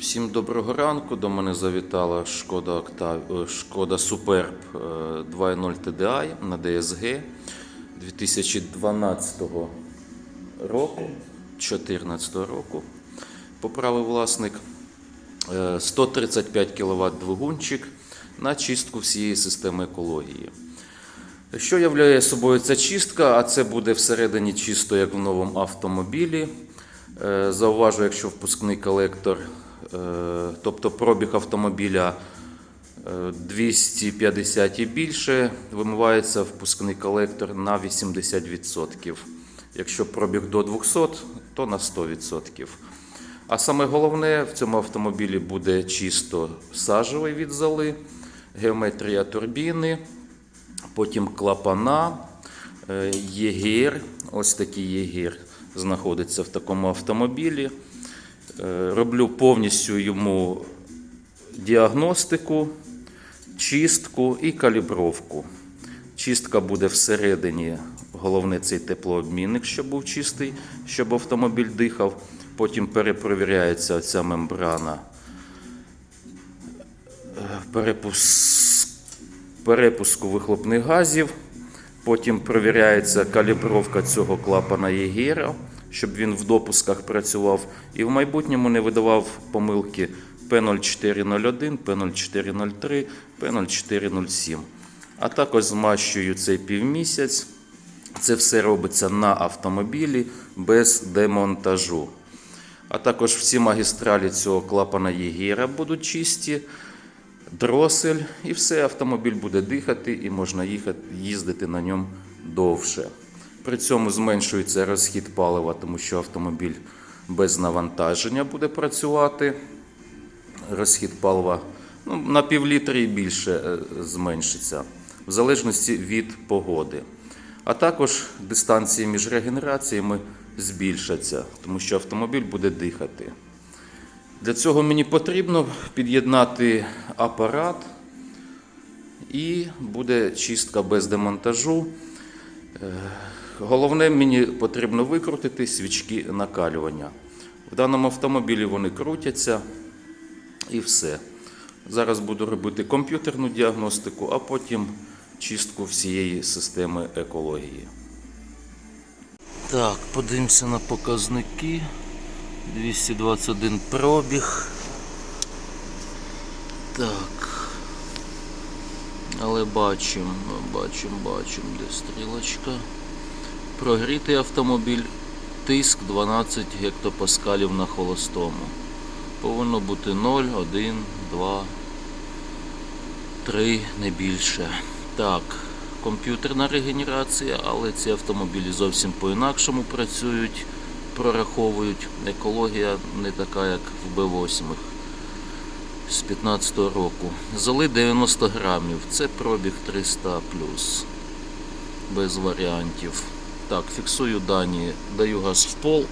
Всім доброго ранку. До мене завітала Шкода, Октав... е, Шкода Superb е, 2.0 TDI на DSG 2012 року, 2014 року. Поправив власник Е, 135 кВт двигунчик на чистку всієї системи екології. Що являє собою ця чистка? А це буде всередині чисто, як в новому автомобілі. Е, Зауважу, якщо впускний колектор, е, тобто пробіг автомобіля е, 250 і більше, вимивається впускний колектор на 80%. Якщо пробіг до 200, то на 100%. А саме головне в цьому автомобілі буде чисто сажевий від золи, геометрія турбіни, потім клапана, е, єгір. Ось такий єгір знаходиться в такому автомобілі. Е, Роблю повністю йому діагностику, чистку і калібровку. Чистка буде всередині, головне цей теплообмінник, щоб був чистий, щоб автомобіль дихав. Потім перепровіряється оця мембрана е, перепуск, перепуску вихлопних газів. Потім перевіряється калібровка цього клапана Єгера, щоб він в допусках працював і в майбутньому не видавав помилки P0401, P0403, P0407. А також змащую цей півмісяць. Це все робиться на автомобілі без демонтажу. А також всі магістралі цього клапана Єгера будуть чисті, дросель, і все, автомобіль буде дихати і можна їхати, їздити на ньому довше. При цьому зменшується розхід палива, тому що автомобіль без навантаження буде працювати. Розхід палива ну, на півлітри і більше е, зменшиться, в залежності від погоди. А також дистанції між регенераціями збільшаться, тому що автомобіль буде дихати. Для цього мені потрібно під'єднати апарат і буде чистка без демонтажу. Головне, мені потрібно викрутити свічки накалювання. В даному автомобілі вони крутяться і все. Зараз буду робити комп'ютерну діагностику, а потім чистку всієї системи екології. Так, подивимося на показники. 221 пробіг. Так. Але бачимо, бачимо, бачимо, де стрілочка. Прогрітий автомобіль, тиск 12 гектопаскалів на холостому. Повинно бути 0, 1, 2, 3, не більше. Так, комп'ютерна регенерація, але ці автомобілі зовсім по-інакшому працюють, прораховують. Екологія не така, як в Б8 з 15-го року. Зали 90 грамів. Це пробіг 300 без варіантів. Так, фіксую дані, даю газ в пол.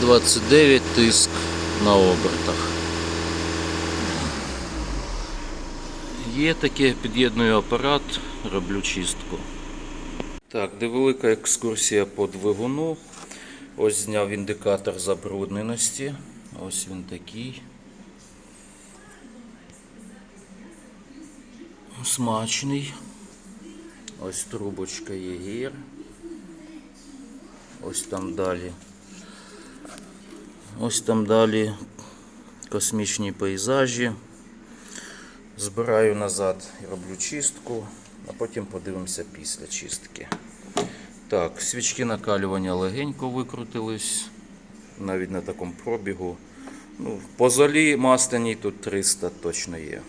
Двадцять дев'ять тиск на обертах. Є таке, під'єдную апарат, роблю чистку. Так, невелика екскурсія по двигуну. Ось зняв індикатор забрудненості. Ось він такий. Смачний. Ось трубочка Єгір. Ось там далі. Ось там далі космічні пейзажі. Збираю назад і роблю чистку, а потім подивимося після чистки. Так, свічки накалювання легенько викрутились, навіть на такому пробігу. Ну, по золі масляній тут 300 точно є.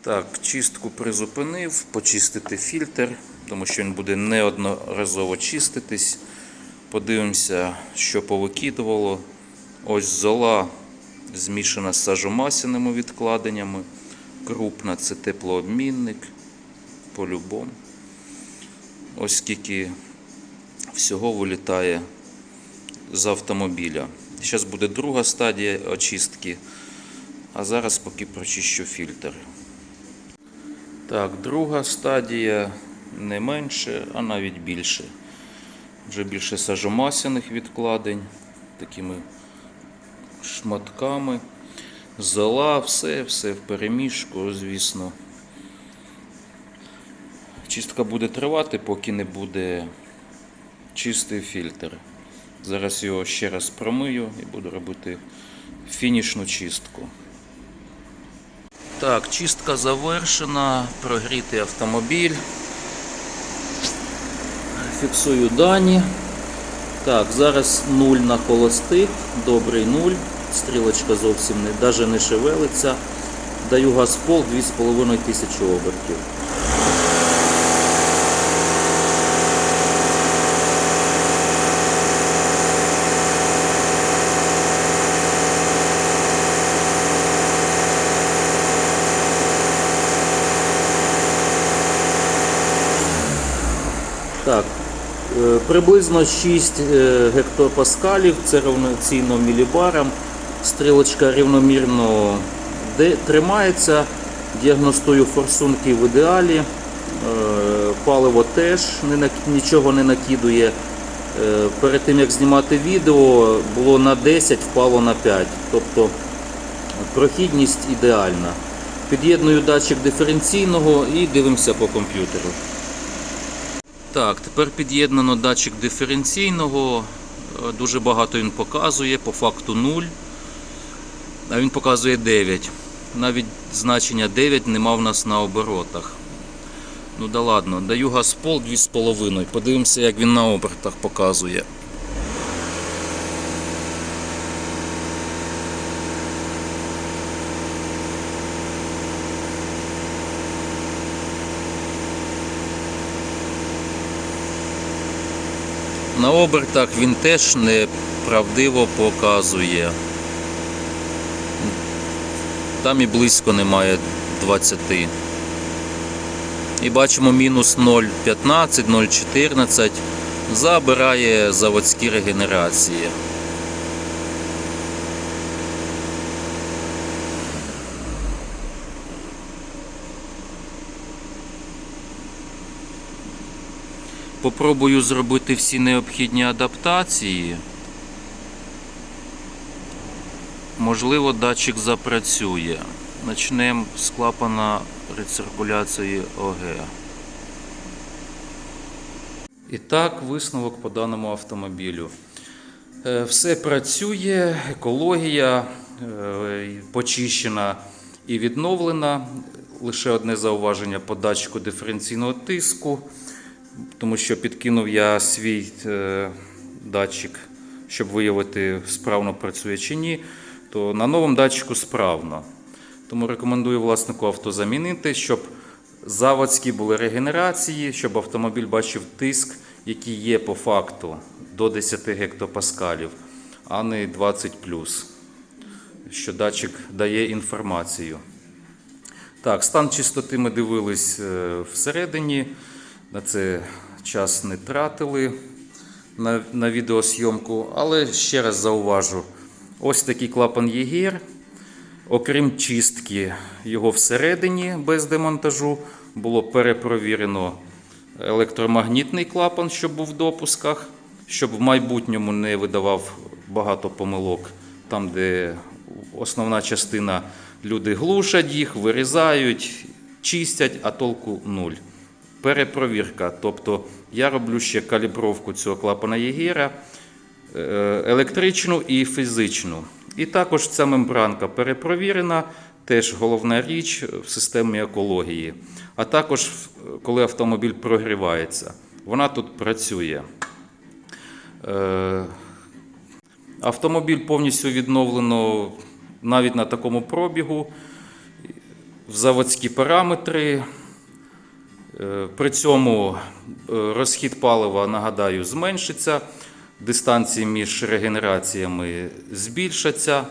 Так, чистку призупинив, почистити фільтр, тому що він буде неодноразово чиститись. Подивимося, що повикидувало. Ось зола змішана з сажомасяними відкладеннями. Крупна це теплообмінник. По-любому. Ось скільки всього вилітає з автомобіля. Зараз буде друга стадія очистки. А зараз поки прочищу фільтр. Так, друга стадія не менше, а навіть більше. Вже більше сажомасяних відкладень, такими шматками. Зола, все, все в переміжку, звісно. Чистка буде тривати, поки не буде чистий фільтр. Зараз його ще раз промию і буду робити фінішну чистку. Так, чистка завершена, прогрітий автомобіль. Фіксую дані. Так, зараз 0 на холостих, добрий 0. Стрілочка зовсім не, навіть не шевелиться. Даю газ пол 2,5 тисячі обертів. Приблизно 6 е, гектопаскалів, це равноцінно мілібарам. Стрілочка рівномірно тримається. Діагностую форсунки в ідеалі. Е, Паливо теж нічого не накидує. Е, Перед тим як знімати відео, було на 10, впало на 5. Тобто прохідність ідеальна. Під'єдную датчик диференційного і дивимося по комп'ютеру. Так, тепер під'єднано датчик диференційного. Е, Дуже багато він показує, по факту 0. А він показує 9. Навіть значення 9 нема в нас на оборотах. Ну да ладно, даю газ пол 2,5. Подивимося, як він на обертах показує. На обертах він теж неправдиво показує. Там і близько немає 20. І бачимо мінус 0,15, 0,14. Забирає заводські регенерації. Попробую зробити всі необхідні адаптації. Можливо, датчик запрацює. Почнемо з клапана рециркуляції ОГ. І так, висновок по даному автомобілю. Е, Все працює, екологія е, почищена і відновлена. Лише одне зауваження по датчику диференційного тиску, тому що підкинув я свій е, датчик, щоб виявити, справно працює чи ні, то на новому датчику справно. Тому рекомендую власнику авто замінити, щоб заводські були регенерації, щоб автомобіль бачив тиск, який є по факту до 10 гектопаскалів, а не 20 що датчик дає інформацію. Так, стан чистоти ми дивились е, всередині. На це час не тратили на, на відеосйомку, але ще раз зауважу: ось такий клапан Єгір. Окрім чистки його всередині без демонтажу, було перепровірено електромагнітний клапан, щоб був в допусках, щоб в майбутньому не видавав багато помилок там, де основна частина люди глушать їх, вирізають, чистять, а толку нуль. Перепровірка. Тобто я роблю ще калібровку цього клапана Єгера е, електричну і фізичну. І також ця мембранка перепровірена, теж головна річ в системі екології. А також коли автомобіль прогрівається, вона тут працює. Е, Автомобіль повністю відновлено навіть на такому пробігу, в заводські параметри. Е, При цьому е, розхід палива, нагадаю, зменшиться, дистанції між регенераціями збільшаться.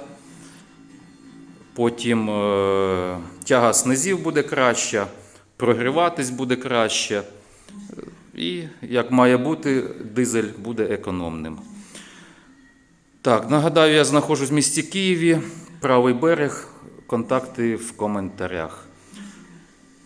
Потім е, тяга снизів буде краща, прогріватись буде краще. І, як має бути, дизель буде економним. Так, нагадаю, я знаходжусь в місті Києві, правий берег, Контакти в коментарях.